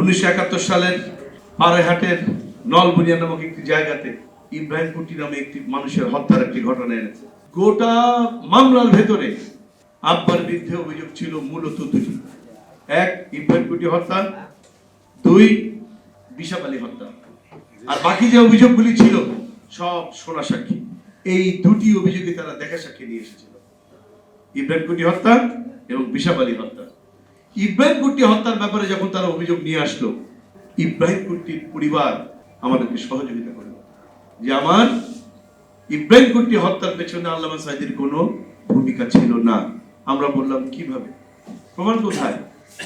উনিশশো একাত্তর সালের পাড়াহাটের নলবুনিয়া নামক একটি জায়গাতে ইব্রাহিম কুটি নামে একটি মানুষের হত্যার একটি ঘটনা এনেছে। গোটা মামলার ভেতরে আব্বার বিরুদ্ধে অভিযোগ ছিল মূলত দুটি এক, ইব্রাহিম কুটি হত্যা। দুই, বিশাপ আলী হত্যা। আর বাকি যে অভিযোগগুলি ছিল, সব সোনা সাক্ষী। এই দুটি অভিযোগে তারা দেখা সাক্ষী নিয়ে এসেছিল। ইব্রাহিম কুটি হত্যা এবং বিশাপ আলী হত্যা। ইব্রাহিম কুট্টি হত্যার ব্যাপারে যখন তারা অভিযোগ নিয়ে আসলো, ইব্রাহিম কুট্টির পরিবার আমাদেরকে সহযোগিতা করল। যে আমার ইব্রাহিম কুট্টি হত্যার পেছনে আল্লামা সাইদির কোনো ভূমিকা ছিল না। আমরা বললাম, কীভাবে? প্রমাণ কোথায়?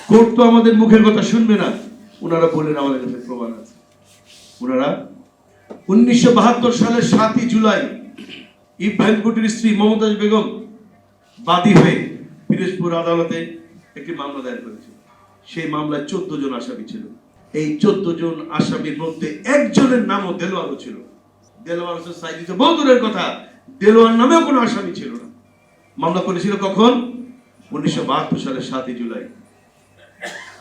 কোর্ট তো আমাদের মুখের কথা শুনবে না। ওনারা বললেন, আমাদের কাছে প্রমাণ আছে। ওনারা, উনিশশো বাহাত্তর সালের সাতই জুলাই ইব্রাহিম কুটির স্ত্রী মমতাজ বেগম বাদী হয়ে পিরোজপুর আদালতে একটি মামলা দায়ের করেছিল সেই মামলায় চোদ্দ জন আসামি ছিল। এই চোদ্দ জন আসামির মধ্যে একজনের নামও দেলোয়ারও ছিল। দেলোয়ার হোসেন সাইদি তো কথা। দেলোয়ার নামেও কোনো আসামি ছিল না। মামলা করেছিল কখন? উনিশশো বাহাত্তর সালের সাতই জুলাই।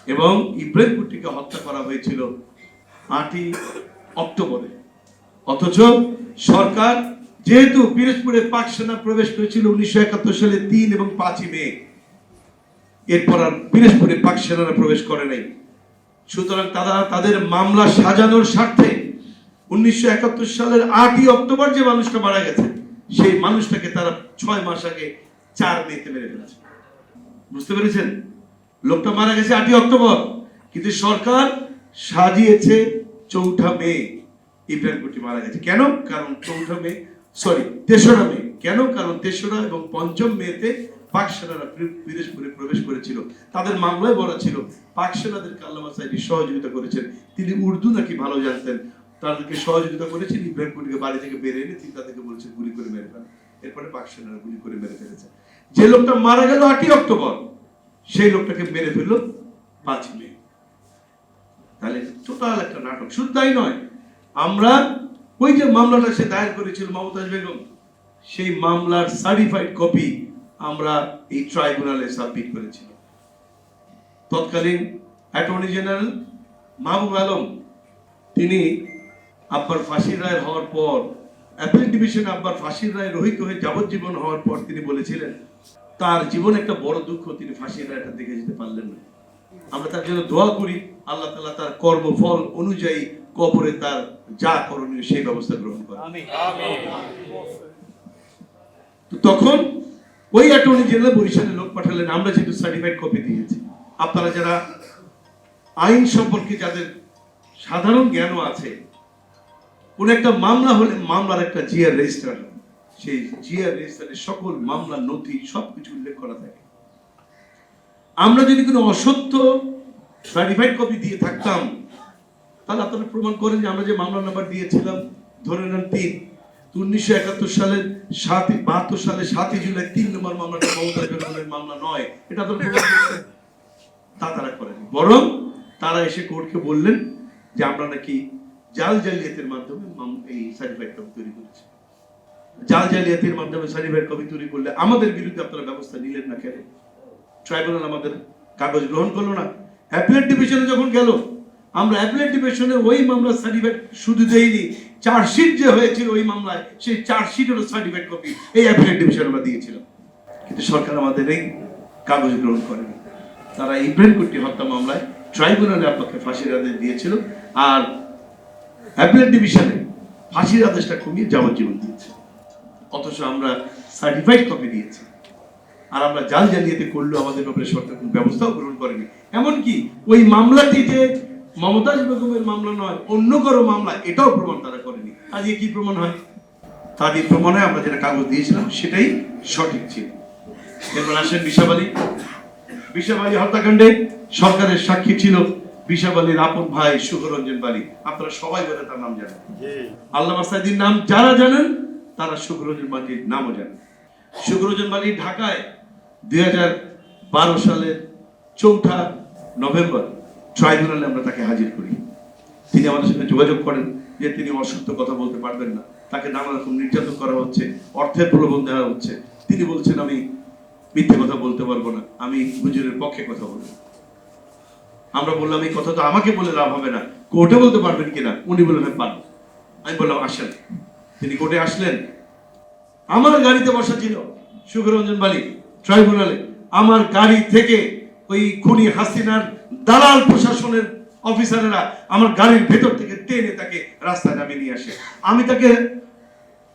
এবং ইব্রাহিম কুট্টিকে হত্যা করা হয়েছিল আটই অক্টোবরে। অথচ সরকার যেহেতু পিরোজপুরে পাক সেনা প্রবেশ করেছিল উনিশশো একাত্তর সালে তিন এবং পাঁচই মে এরপর আর পিরোজপুরে পাক সেনারা প্রবেশ করে নাই। সুতরাং তারা তাদের মামলা সাজানোর স্বার্থে উনিশশো একাত্তর সালের আটই অক্টোবর যে মানুষটা মারা গেছে, সেই মানুষটাকে তারা ছয় মাস আগে চার মেতে মেরে ফেলেছে। বুঝতে পেরেছেন? লোকটা মারা গেছে আটই অক্টোবর, কিন্তু সরকার সাজিয়েছে চৌঠা মে ইব্রাহিম কুটি মারা গেছে। কেন? কারণ চৌঠা মে সরি তেসরা মে কেন? কারণ তেসরা এবং পঞ্চম মেতে পাক সেনারা পিরোজপুরে প্রবেশ করেছিল। তাদের মামলায় বলা ছিল সাইদি সহযোগিতা করেছেন। তিনি উর্দু নাকি ভালো জানতেন? তাদেরকে সহযোগিতা করেছেন বাড়ি থেকে এনে তিনি তাদেরকে বলছেন, গুলি করে মেরে ফেলেন এরপরে গুলি করে মেরে ফেলেছে। যে লোকটা মারা গেল আটই অক্টোবর, সেই লোকটাকে মেরে ফেলল পাঁচ মে। তাহলে টোটাল একটা নাটক। শুধু তাই নয়, আমরা ওই যে মামলাটা সে দায়ের করেছিল মমতাজ বেগম, সেই মামলার সার্টিফাইড কপি আমরা এই ট্রাইব্যুনালে সাবমিট করেছি। তৎকালীন অ্যাটর্নি জেনারেল মাহবুব আলম তিনি আব্বার ফাঁসির রায় হওয়ার পর অ্যাপিল ডিভিশন আব্বার ফাঁসির রায় রহিত হয়ে যাবজ্জীবন হওয়ার পর তিনি বলেছিলেন তার জীবনে একটা বড় দুঃখ তিনি ফাঁসির রায়টা দেখে যেতে পারলেন না। আমরা তার জন্য দোয়া করি আল্লাহ তালা তার কর্মফল অনুযায়ী কবরে তার যা করণীয় সেই ব্যবস্থা গ্রহণ করে তো তখন ওই অ্যাটর্নি জেনারেল বরিশালে লোক পাঠালেন, আমরা যেহেতু সার্টিফাইড কপি দিয়েছি। আপনারা যারা আইন সম্পর্কে যাদের সাধারণ জ্ঞানও আছে, কোন একটা মামলা হলে মামলার একটা জিআর রেজিস্টার, সেই জিআর রেজিস্টারে সকল মামলা, নথি, সবকিছু উল্লেখ করা থাকে। আমরা যদি কোনো অসত্য সার্টিফাইড কপি দিয়ে থাকতাম, তাহলে আপনারা প্রমাণ করেন যে আমরা যে মামলা নাম্বার দিয়েছিলাম, ধরে নেন তিন। উনিশশো একাত্তর সালের সাতই, বাহাত্তর সালে সাতই জুলাই তিন নম্বর মামলাটা মমতা বেগমের মামলা নয়। এটা তো তা তারা করেনি। বরং তারা এসে কোর্টকে বললেন যে আমরা নাকি জাল জালিয়াতের মাধ্যমে এই সার্টিফাইড কপি তৈরি করেছি। জাল জালিয়াতির মাধ্যমে সার্টিফাইড কপি তৈরি করলে আমাদের বিরুদ্ধে আপনারা ব্যবস্থা নিলেন না কেন? ট্রাইব্যুনাল আমাদের কাগজ গ্রহণ করল না। অ্যাপিলেট ডিভিশনে যখন গেল, আমরা অ্যাপিলেট ডিভিশনে ওই মামলা সার্টিফাইড শুধু দেইনি। চার্জশিট যে হয়েছিল ওই মামলায়, সেই চার্জশিটেরও সার্টিফাইড কপি এই অ্যাপিলেট ডিভিশনে আমরা দিয়েছিলাম। কিন্তু সরকার আমাদের এই কাগজ গ্রহণ করেনি। তারা ইব্রাহিম কুট্টি হত্যা মামলায় ট্রাইব্যুনালে আপনাকে ফাঁসির আদেশ দিয়েছিল আর অ্যাপিলেট ডিভিশনে ফাঁসির আদেশটা কমিয়ে যাবজ্জীবন দিয়েছে। অথচ আমরা সার্টিফাইড কপি দিয়েছি। আর আমরা জাল জালিয়াতি করলেও আমাদের ব্যাপারে সরকার কোনো ব্যবস্থাও গ্রহণ করেনি। এমনকি ওই মামলাটি যে মমতাজ বেগমের মামলা নয় অন্য কারও মামলা এটাও প্রমাণ তারা করেনি। আজকে কি প্রমাণ হয়? তাদের প্রমাণে আমরা যেটা কাগজ দিয়েছিলাম সেটাই সঠিক ছিল। এরপর আসেন বিশাব আলী বিশাব আলী হত্যাকাণ্ডে সরকারের সাক্ষী ছিল বিশাব আলীর আপন ভাই সুখরঞ্জন বালী। আপনারা সবাই বলে তার নাম জানেন। আল্লাহ মাসাইদির নাম যারা জানেন তারা সুখরঞ্জন বালির নামও জানেন। সুখরঞ্জন বালি ঢাকায় দুই বারো সালের চৌঠা নভেম্বর ট্রাইব্যুনালে আমরা তাকে হাজির করি। তিনি আমাদের সাথে যোগাযোগ করেন যে তিনি অসত্য কথা বলতে পারবেন না। তাকে নানা রকম নির্যাতন করা হচ্ছে অর্থের প্রলোভন দেওয়া হচ্ছে। তিনি বলছেন আমি মিথ্যে কথা বলতে পারব না। আমি হুজুরের পক্ষে কথা বলব। আমরা বললাম এই কথা তো আমাকে বলে লাভ হবে না। কোর্টে বলতে পারবেন কিনা? উনি বললেন "হ্যাঁ, পারব আমি বললাম আসেন। তিনি কোর্টে আসলেন। আমার গাড়িতে বসা ছিল সুখরঞ্জন বালি ট্রাইব্যুনালে। আমার গাড়ি থেকে ওই খুনি হাসিনার দালাল প্রশাসনের অফিসারেরা আমার গাড়ির ভেতর থেকে টেনে তাকে রাস্তায় নামিয়ে নিয়ে আসে। আমি তাকে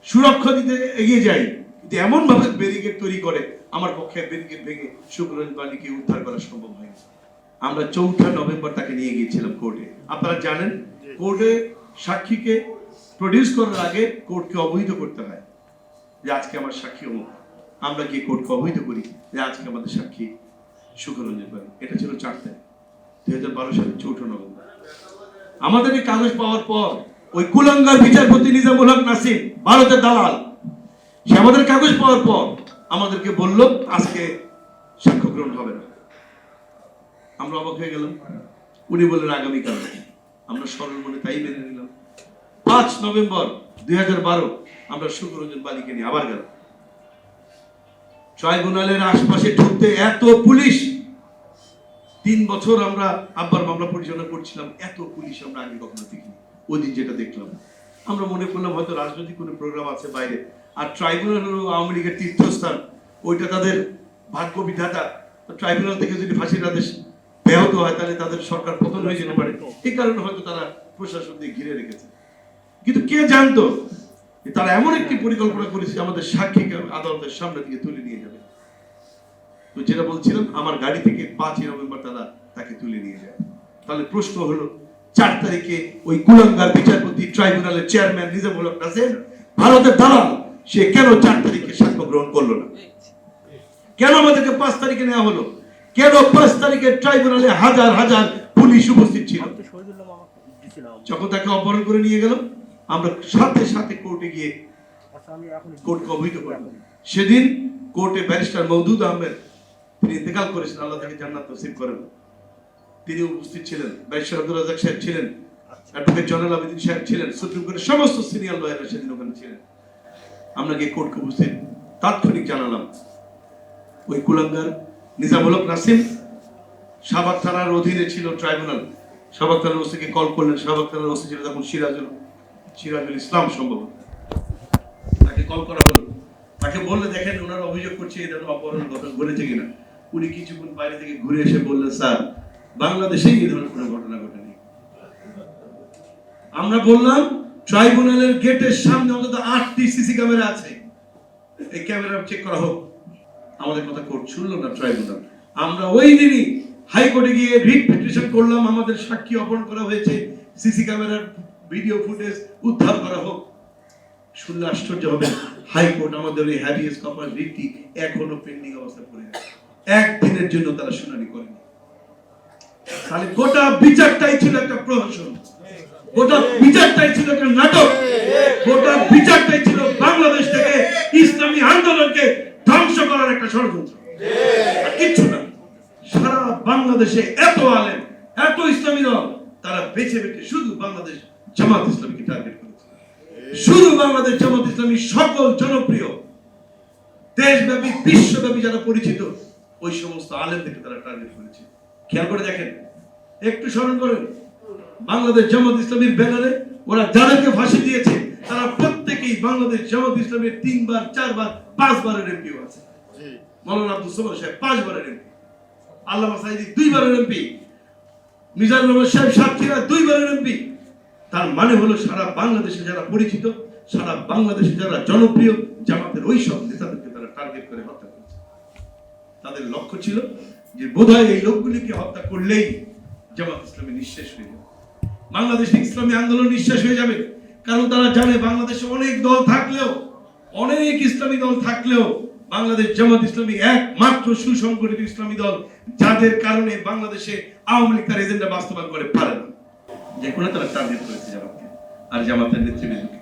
সুরক্ষা দিতে এগিয়ে যাই, কিন্তু এমন ভাবে ব্যারিকেড তৈরি করে আমার পক্ষে ব্যারিকেড ভেঙে সুখরঞ্জন বালিকে উদ্ধার করা সম্ভব হয়নি। আমরা চৌঠা নভেম্বর তাকে নিয়ে গিয়েছিলাম কোর্টে আপনারা জানেন কোর্টে সাক্ষীকে প্রডিউস করার আগে কোর্টকে অবহিত করতে হয় যে আজকে আমার সাক্ষী অমুক। আমরা গিয়ে কোর্টকে অবহিত করি যে আজকে আমাদের সাক্ষী সুখরঞ্জন বাড়ি এটা ছিল চার তারিখ। দুই হাজার বারো সালের চৌঠা নভেম্বর আমাদের এই কাগজ পাওয়ার পর ওই কুলাঙ্গার বিচারপতি নিজামুল হক নাসিম ভারতের দালাল, সে আমাদের কাগজ পাওয়ার পর আমাদেরকে বলল, আজকে সাক্ষ্য গ্রহণ হবে না। আমরা অবাক হয়ে গেলাম। উনি বললেন, আগামীকাল। আমরা সরল মনে তাই মেনে নিলাম। পাঁচ নভেম্বর দুই হাজার বারো আমরা সুখরঞ্জন বালিকে নিয়ে আবার গেলাম। ট্রাইব্যুনালের আশপাশে ঢুকতে এত পুলিশ তিন বছর আমরা আব্বার মামলা পরিচালনা করছিলাম, এত পুলিশ আমরা আগে কখনো দেখিনি। দিন যেটা দেখলাম, আমরা মনে করলাম হয়তো রাজনৈতিক কোনো প্রোগ্রাম আছে বাইরে, আর ট্রাইব্যুনাল হলো আওয়ামী লীগের তীর্থস্থান, ওইটা তাদের ভাগ্য বিধাতা। ট্রাইব্যুনাল থেকে যদি ফাঁসির আদেশ ব্যাহত হয়, তাহলে তাদের সরকার পতন হয়ে যেতে পারে। এই কারণে হয়তো তারা প্রশাসন দিয়ে ঘিরে রেখেছে। কিন্তু কে জানতো তারা এমন একটি পরিকল্পনা করেছে, আমাদের সাক্ষীকে আদালতের সামনে দিয়ে তুলে নিয়ে যাবে? তো যেটা বলছিলাম, আমার গাড়ি থেকে পাঁচই নভেম্বর তারা তাকে তুলে নিয়ে যায়। তাহলে প্রশ্ন হলো, চার তারিখে ওই কুলাঙ্গার বিচারপতি ট্রাইব্যুনালের চেয়ারম্যান নিজামুল হক নাসির ভারতের দালাল, সে কেন চার তারিখে সাক্ষ্য গ্রহণ করল না? কেন আমাদেরকে পাঁচ তারিখে নেওয়া হলো? কেন পাঁচ তারিখে ট্রাইব্যুনালে হাজার হাজার পুলিশ উপস্থিত ছিল? যখন তাকে অপহরণ করে নিয়ে গেল, আমরা সাথে সাথে কোর্টে গিয়ে কোর্টকে অবহিত করলাম। সেদিন কোর্টে ব্যারিস্টার মওদুদ আহমেদ তিনি ইন্তেকাল করেছেন, আল্লাহ তাকে জান্নাত নসিব করেন। তিনি উপস্থিত ছিলেন ব্যারিস্টার আব্দুল রাজাক সাহেব ছিলেন, অ্যাডভোকেট জয়নাল আবেদিন সাহেব ছিলেন, সুপ্রিম কোর্টের সমস্ত সিনিয়র লয়াররা সেদিন ওখানে ছিলেন। আমরা গিয়ে কোর্টকে উপস্থিত, তাৎক্ষণিক জানালাম। ওই কুলাঙ্গার নিজামুল নাসিম, শাহবাগ থানার অধীনে ছিল ট্রাইব্যুনাল। শাহবাগ থানার ওসিকে কল করলেন, শাহবাগ থানার ওসি ছিল তখন সিরাজুল সিরাজুল ইসলাম সম্ভবত। তাকে কল করা হলো। তাকে বললে দেখেন, ওনারা অভিযোগ করছে ধরনের অপহরণ ঘটেছে কিনা। উনি কিছুক্ষণ বাইরে থেকে ঘুরে এসে বললেন, স্যার, বাংলাদেশেই এই ধরনের কোনো ঘটনা ঘটেনি। আমরা বললাম, ট্রাইব্যুনালের গেটের সামনে অন্তত আটটি সিসি ক্যামেরা আছে। এই ক্যামেরা চেক করা হোক। আমাদের কথা কোর্ট শুনলো না ট্রাইব্যুনাল। আমরা ওই দিনই হাইকোর্টে গিয়ে রিট পিটিশন করলাম, আমাদের সাক্ষী অপহরণ করা হয়েছে। সিসি ক্যামেরার ভিডিও ফুটেজ উদ্ধার করা হোক। শুনলে আশ্চর্য হবে, হাইকোর্ট আমাদের এই হ্যাবিয়াস কপার রিটটি এখনও পেন্ডিং অবস্থা পড়ে আছে। একদিনের জন্য তারা শুনানি করেনি। তাহলে গোটা বিচারটাই ছিল একটা প্রহসন। গোটা বিচারটাই ছিল একটা নাটক। গোটা বিচারটাই ছিল বাংলাদেশ থেকে ইসলামী আন্দোলনকে ধ্বংস করার একটা ষড়যন্ত্র। কিচ্ছু না। সারা বাংলাদেশে এত আলেম, এত ইসলামী দল, তারা বেছে বেছে শুধু বাংলাদেশ জামাত ইসলামীকে টার্গেট করেছে। শুধু বাংলাদেশ জামাত ইসলামী সকল জনপ্রিয়, দেশব্যাপী, বিশ্বব্যাপী যারা পরিচিত ওই সমস্ত আলেমদেরকে তারা টার্গেট করেছে। খেয়াল করে দেখেন একটু স্মরণ করেন বাংলাদেশ জামাত ইসলামীর ব্যানারে ওরা যাদেরকে ফাঁসি দিয়েছে তারা প্রত্যেকেই বাংলাদেশ জামাত ইসলামের তিনবার চারবার পাঁচবারের এমপিও আছে। মৌলানা আব্দুল সোবর সাহেব পাঁচবারের এমপি আল্লামা সাইদি দুইবারের এমপি মিজানুর রহমান সাহেব সাতক্ষীরা দুইবারের এমপি তার মানে হলো সারা বাংলাদেশে যারা পরিচিত সারা বাংলাদেশে যারা জনপ্রিয় জামাতের ওই সব নেতাদেরকে তাদের লক্ষ্য ছিল যে বোধহয় এই লোকগুলিকে হত্যা করলেই জামাত ইসলামী নিঃশেষ হয়ে যাবে। বাংলাদেশে ইসলামী আন্দোলন নিঃশেষ হয়ে যাবে। কারণ তারা জানে বাংলাদেশে অনেক দল থাকলেও, অনেক ইসলামী দল থাকলেও বাংলাদেশ জামাত ইসলামী একমাত্র সুসংগঠিত ইসলামী দল, যাদের কারণে বাংলাদেশে আওয়ামী লীগ তার এজেন্ডা বাস্তবায়ন করে পারে না। যে কোনো তারা টার্গেট করেছে জামাতকে, আর জামাতের নেতৃবৃন্দকে।